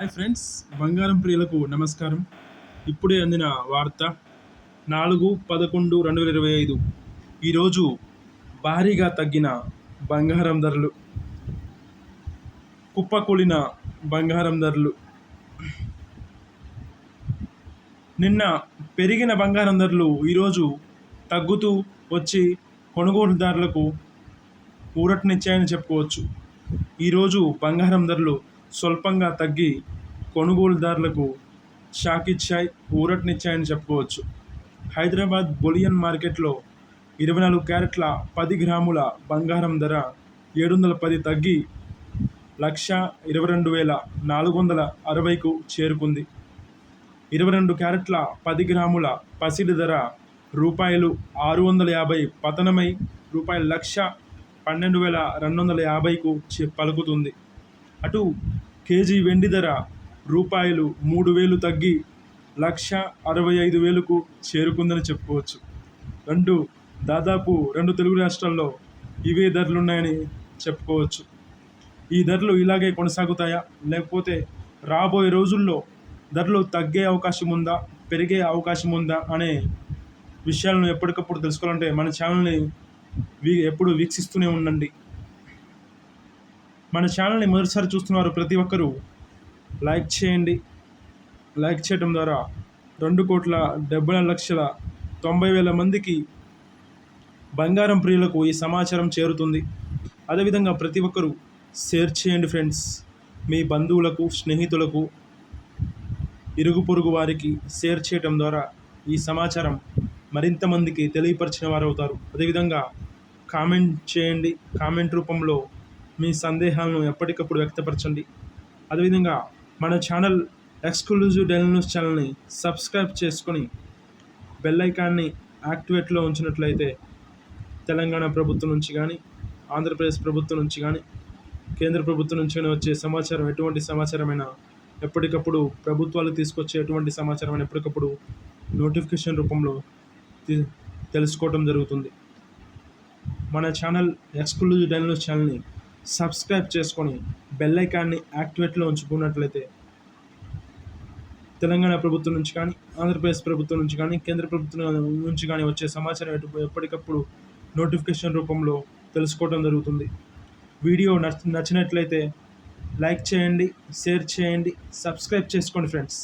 Hi friends బంగారం ప్రియులకు నమస్కారం. ఇప్పుడే అందిన వార్త నాలుగు పదకొండు రెండు వేల ఇరవై ఐదు. ఈరోజు భారీగా తగ్గిన బంగారం ధరలు కుప్పకూలిన బంగారం ధరలు. నిన్న పెరిగిన బంగారం ధరలు ఈరోజు తగ్గుతూ వచ్చి కొనుగోలుదారులకు ఊరటనిచ్చాయని చెప్పుకోవచ్చు. ఈరోజు బంగారం ధరలు స్వల్పంగా తగ్గి కొనుగోలుదారులకు షాక్ ఇచ్చాయి ఊరటనిచ్చాయని చెప్పుకోవచ్చు. హైదరాబాద్ బొలియన్ మార్కెట్లో ఇరవై నాలుగు క్యారెట్ల పది గ్రాముల బంగారం ధర ఏడు వందల పది తగ్గి లక్ష ఇరవై రెండు వేల నాలుగు వందల అరవైకు చేరుకుంది. ఇరవై రెండు క్యారెట్ల పది గ్రాముల పసిడి ధర రూపాయలు ఆరు వందల యాభై పతనమై రూపాయలు లక్ష పన్నెండు వేల రెండు వందల యాభైకు పలుకుతుంది. అటు కేజీ వెండి ధర రూపాయలు మూడు వేలు తగ్గి లక్ష అరవై ఐదు వేలకు చేరుకుందని చెప్పుకోవచ్చు. రెండు దాదాపు రెండు తెలుగు రాష్ట్రాల్లో ఇవే ధరలు ఉన్నాయని చెప్పుకోవచ్చు. ఈ ధరలు ఇలాగే కొనసాగుతాయా? లేకపోతే రాబోయే రోజుల్లో ధరలు తగ్గే అవకాశం ఉందా? పెరిగే అవకాశం ఉందా? అనే విషయాలను ఎప్పటికప్పుడు తెలుసుకోవాలంటే మన ఛానల్ని వీ ఎప్పుడు వీక్షిస్తూనే ఉండండి. మన ఛానల్ని మొదటిసారి చూస్తున్నారు ప్రతి ఒక్కరూ లైక్ చేయండి. లైక్ చేయడం ద్వారా రెండు కోట్ల డెబ్బై లక్షల తొంభై వేల మందికి బంగారం ప్రియులకు ఈ సమాచారం చేరుతుంది. అదేవిధంగా ప్రతి ఒక్కరూ షేర్ చేయండి ఫ్రెండ్స్. మీ బంధువులకు స్నేహితులకు ఇరుగు పొరుగు వారికి షేర్ చేయడం ద్వారా ఈ సమాచారం మరింత మందికి తెలియపరిచిన వారు అవుతారు అదేవిధంగా కామెంట్ చేయండి. కామెంట్ రూపంలో మీ సందేహాలను ఎప్పటికప్పుడు వ్యక్తపరచండి. అదేవిధంగా మన ఛానల్ ఎక్స్క్లూజివ్ డైలీ న్యూస్ ఛానల్ని సబ్స్క్రైబ్ చేసుకొని బెల్ ఐకాన్ని యాక్టివేట్లో ఉంచినట్లయితే తెలంగాణ ప్రభుత్వం నుంచి కానీ ఆంధ్రప్రదేశ్ ప్రభుత్వం నుంచి కానీ కేంద్ర ప్రభుత్వం నుంచి కానీ వచ్చే సమాచారం ఎటువంటి సమాచారమైనా ఎప్పటికప్పుడు ప్రభుత్వాలు తీసుకొచ్చే ఎటువంటి సమాచారం ఎప్పటికప్పుడు నోటిఫికేషన్ రూపంలో తెలుసుకోవడం జరుగుతుంది. మన ఛానల్ ఎక్స్క్లూజివ్ డైలీ న్యూస్ ఛానల్ని సబ్స్క్రైబ్ చేసుకొని బెల్ ఐకాన్ని యాక్టివేట్లో ఉంచుకున్నట్లయితే తెలంగాణ ప్రభుత్వం నుంచి కానీ ఆంధ్రప్రదేశ్ ప్రభుత్వం నుంచి కానీ కేంద్ర ప్రభుత్వం నుంచి కానీ వచ్చే సమాచారం ఎప్పటికప్పుడు నోటిఫికేషన్ రూపంలో తెలుసుకోవడం జరుగుతుంది. వీడియో నచ్చినట్లయితే లైక్ చేయండి షేర్ చేయండి సబ్స్క్రైబ్ చేసుకోండి ఫ్రెండ్స్.